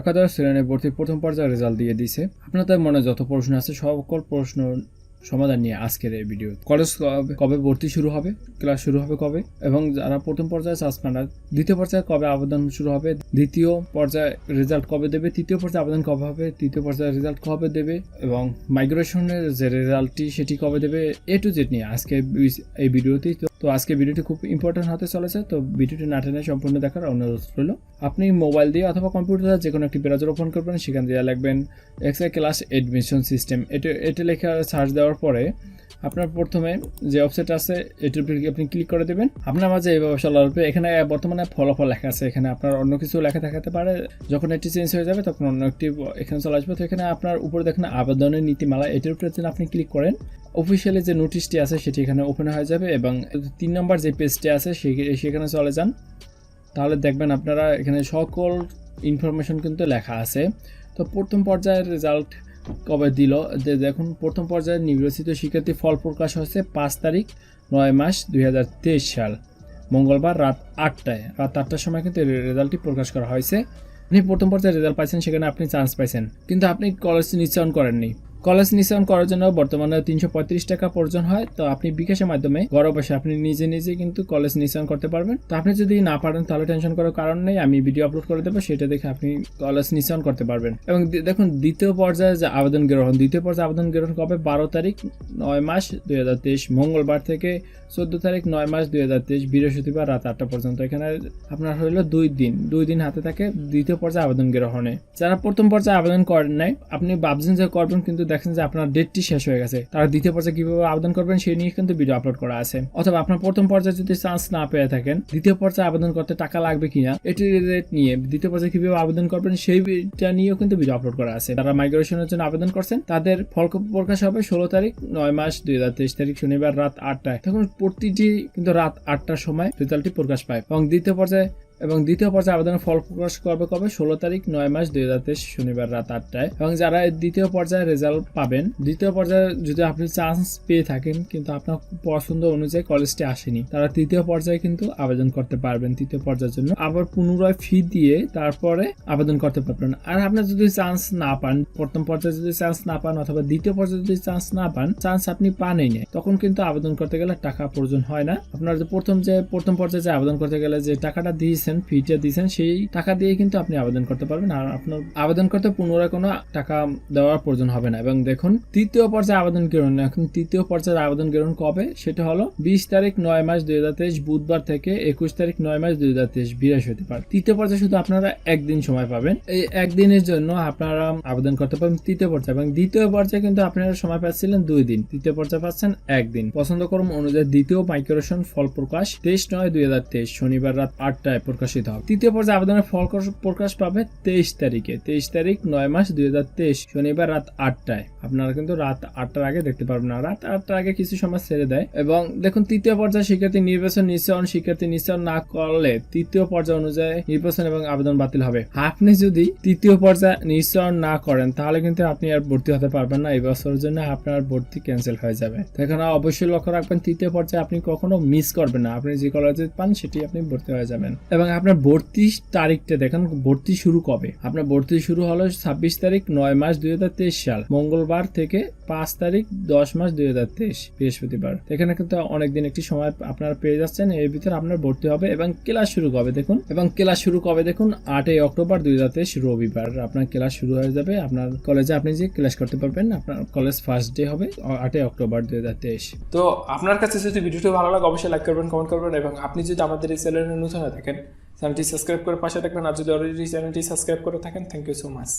একাদশ শ্রেণি ভর্তি প্রথম পর্যায়ে রেজাল্ট দিয়ে দিছে আপনাদের মনে যত প্রশ্ন আছে, সকল প্রশ্ন সমাধান নিয়ে আজকের এই ভিডিও কলেজ কবে ভর্তি শুরু হবে? ক্লাস শুরু হবে কবে? এবং যারা প্রথম পর্যায়ে চান্স পান দ্বিতীয় পর্যায়ে কবে আবেদন শুরু হবে? দ্বিতীয় পর্যায়ে রেজাল্ট কবে দেবে? তৃতীয় পর্যায়ে আবেদন কবে হবে? তৃতীয় পর্যায়ে রেজাল্ট কবে দেবে? এবং মাইগ্রেশনের যে রেজাল্টটি সেটি কবে দেবে? এ টু জেড নিয়ে আজকে এই ভিডিওতেই তো। তো আজকে ভিডিওটি খুব ইম্পর্টেন্ট হতে চলেছে, তো ভিডিওটি না টেনে সম্পূর্ণ দেখার অনুরোধ রইল। আপনি মোবাইল দিয়ে অথবা কম্পিউটার যে কোনো একটি ব্রাউজার ওপেন করবেন, সেখান দিয়ে লিখবেন এক্সআই ক্লাস এডমিশন সিস্টেম এটা এটা লেখা সার্চ দেওয়ার পরে আপনার প্রথমে যে ওয়েবসাইট আছে, এটির উপরে আপনি ক্লিক করে দেবেন। আপনার মাঝে এইভাবে চলে আসবে এখানে বর্তমানে ফলাফল লেখা আছে, এখানে আপনার অন্য কিছু লেখা দেখাতে পারে। যখন এটি চেঞ্জ হয়ে যাবে, তখন অন্য একটি এখানে চলে আসবে। তো এখানে আপনার উপরে দেখেন আবেদনের নীতিমালা, এটির উপরে যদি আপনি ক্লিক করেন অফিসিয়ালি যে নোটিশটি আছে, সেটি এখানে ওপেন হয়ে যাবে এবং তিন নম্বর যে পেজটি আছে সেখানে চলে যান। তাহলে দেখবেন আপনারা এখানে সকল ইনফরমেশন কিন্তু লেখা আছে। তো প্রথম পর্যায়ের রেজাল্ট কবে দিল? যে দেখুন, প্রথম পর্যায়ে নির্বাচিত শিক্ষার্থী ফল প্রকাশ হয়েছে পাঁচ তারিখ, নয় মাস, দুই হাজার তেইশ সাল। মঙ্গলবার রাত আটটায়। রাত আটটার সময় কিন্তু রেজাল্টটি প্রকাশ করা হয়েছে। আপনি প্রথম পর্যায়ে রেজাল্ট পাইছেন, সেখানে আপনি চান্স পাইছেন। কিন্তু আপনি কলেজ নিশ্চয়ন করেননি। কলেজ নিশ্চয়ন করার জন্য বর্তমানে তিনশো পঁয়ত্রিশ টাকা প্রয়োজন হয়। তো আপনি বিকাশের মাধ্যমে ঘরে বসে আপনি নিজে নিজে কিন্তু কলেজ নিশ্চয়ন করতে পারবেন। তো আপনি যদি না পারেন, তাহলে টেনশন করার কারণ নেই। আমি ভিডিও আপলোড করে দেবো, সেটা দেখে আপনি কলেজ নিশ্চয়ন করতে পারবেন। এবং দেখুন, দ্বিতীয় পর্যায়ে যে আবেদন গ্রহণ দ্বিতীয় পর্যায়ে আবেদন গ্রহণ কবে? বারো তারিখ, নয় মাস, দুই হাজার তেইশ। মঙ্গলবার থেকে চোদ্দ তারিখ, নয় মাস, দুই হাজার তেইশ। বৃহস্পতিবার রাত আটটা পর্যন্ত। এখানে আপনার হইল দুই দিন। দুই দিন হাতে থাকে দ্বিতীয় পর্যায়ে আবেদন গ্রহণে। যারা প্রথম পর্যায়ে আবেদন করেন নাই, আপনি ভাবছেন যে করবেন, কিন্তু দেখেন যে আপনার ডেটটি শেষ হয়ে গেছে। তারা দ্বিতীয় পর্যায়ে কীভাবে আবেদন করবেন সেই নিয়ে কিন্তু ভিডিও আপলোড করা আছে। অথবা আপনার প্রথম পর্যায়ে যদি চান্স না পেয়ে থাকেন, দ্বিতীয় পর্যায়ে আবেদন করতে টাকা লাগবে কিনা, এটি রিলেটেড নিয়ে দ্বিতীয় পর্যায়ে কীভাবে আবেদন করবেন সেইটা নিয়েও কিন্তু ভিডিও আপলোড করা আছে। তারা মাইগ্রেশনের জন্য আবেদন করছেন, তাদের ফল প্রকাশ হবে ষোলো তারিখ, নয় মাস, দুই হাজার তেইশ তারিখ, শনিবার রাত আটটায়। তখন প্রতিটি কিন্তু রাত আটটার সময় রেজাল্টটি প্রকাশ পায়। এবং দ্বিতীয় পর্যায়ে এবং দ্বিতীয় পর্যায়ে আবেদনের ফল প্রকাশ করবে কবে? ষোলো তারিখ, নয় মাস, দুই হাজার তেইশ শনিবার রাত আটটায়। এবং যারা দ্বিতীয় পর্যায়ে রেজাল্ট পাবেন, দ্বিতীয় পর্যায়ে যদি আপনি চান্স পেয়ে থাকেন, কিন্তু আপনার পছন্দ অনুযায়ী কলেজটি আসেনি, তারা তৃতীয় পর্যায়ে কিন্তু আবেদন করতে পারবেন তৃতীয় পর্যায়ের জন্য। আবার পুনরায় ফি দিয়ে তারপরে আবেদন করতে পারবেন। আর আপনার যদি চান্স না পান, প্রথম পর্যায়ে যদি চান্স না পান অথবা দ্বিতীয় পর্যায়ে যদি চান্স না পান চান্স আপনি পানই না তখন কিন্তু আবেদন করতে গেলে টাকা প্রয়োজন হয় না। আপনার প্রথম যে, প্রথম পর্যায়ে আবেদন করতে গেলে যে টাকাটা দিয়েছেন ফিটা দিয়েছেন, সেই টাকা দিয়ে কিন্তু আপনি আবেদন করতে পারবেন। আর আপনার আবেদন করতে পুনরায় কোনো টাকা দেওয়ার প্রয়োজন হবে না। এবং দেখুন, তৃতীয় পর্যায়ে আবেদন গ্রহণ এখন তৃতীয় পর্যায়ে আবেদন গ্রহণ কবে? সেটা হলো বিশ তারিখ নয় মাস দুই হাজার তেইশ, বুধবার থেকে একুশ তারিখ নয় মাস দুই হাজার তেইশ, বৃহস্পতিবার। তৃতীয় পর্যায়ে শুধু আপনারা একদিন সময় পাবেন। এই একদিনের জন্য আপনারা আবেদন করতে পারবেন তৃতীয় পর্যায়ে। এবং দ্বিতীয় পর্যায়ে কিন্তু আপনারা সময় পাচ্ছিলেন দুই দিন। তৃতীয় পর্যায়ে পাচ্ছেন একদিন। পছন্দ করুন অনুযায়ী দ্বিতীয় মাইক্রোশন ফল প্রকাশ তেইশ নয় দুই হাজার তেইশ, শনিবার রাত আটটায়। প্রকাশিত হবে। তৃতীয় পর্যায়ে আবেদনের ফল প্রকাশ পাবে তেইশ তারিখে। তেইশ তারিখ নয় মাস দুই হাজার তেইশ, শনিবার রাত আটটায়। আপনারা কিন্তু রাত আটটার আগে দেখতে পারবেন না। রাত আটটার আগে কিছু সময় ছেড়ে দেয়। এবং দেখুন, তৃতীয় পর্যায়ে শিক্ষার্থী নির্বাচন নিশ্চয়ন, শিক্ষার্থী নিশ্চয়ন না করলে তৃতীয় পর্যায় অনুযায়ী নির্বাচন এবং আবেদন বাতিল হবে। আপনি যদি তৃতীয় পর্যায়ে নিশ্চয়ন না করেন, তাহলে কিন্তু আপনি আর ভর্তি হতে পারবেন না। এই বছরের জন্য আপনার ভর্তি ক্যান্সেল হয়ে যাবে। এখানে অবশ্যই লক্ষ্য রাখবেন, তৃতীয় পর্যায়ে আপনি কখনো মিস করবেন না। আপনি যে কলেজে পান, সেটি আপনি ভর্তি হয়ে যাবেন। এবং আপনার ভর্তি তারিখটা দেখেন, ভর্তি শুরু কবে? আপনার ভর্তি শুরু হলো ছাব্বিশ তারিখ নয় মাস দুই হাজার তেইশ সাল। মঙ্গলবার থেকে পাঁচ তারিখ দশ মাস দুই হাজার তেইশ বৃহস্পতিবার। এখানে কিন্তু অনেকদিন একটি সময় আপনারা পেয়ে যাচ্ছেন। এর ভিতরে আপনার ভর্তি হবে এবং ক্লাস শুরু কবে দেখুন? এবং ক্লাস শুরু কবে দেখুন? আটই অক্টোবর দুই হাজার তেইশ রবিবার। আপনার ক্লাস শুরু হয়ে যাবে। আপনার কলেজে আপনি যে ক্লাস করতে পারবেন, আপনার কলেজ ফার্স্ট ডে হবে আটই অক্টোবর দুই হাজার তেইশ। তো আপনার কাছে যদি ভিডিওটি ভালো লাগে, অবশ্যই লাইক করবেন কমেন্ট করবেন এবং আপনি যদি আমাদের এই চ্যানেলে নতুন হয়ে থাকেন চ্যানেলটি সাবস্ক্রাইব করে পাশে থাকবেন, আর যদি অলরেডি চ্যানেলটি সাবস্ক্রাইব করে থাকেন থ্যাংক ইউ সো মাচ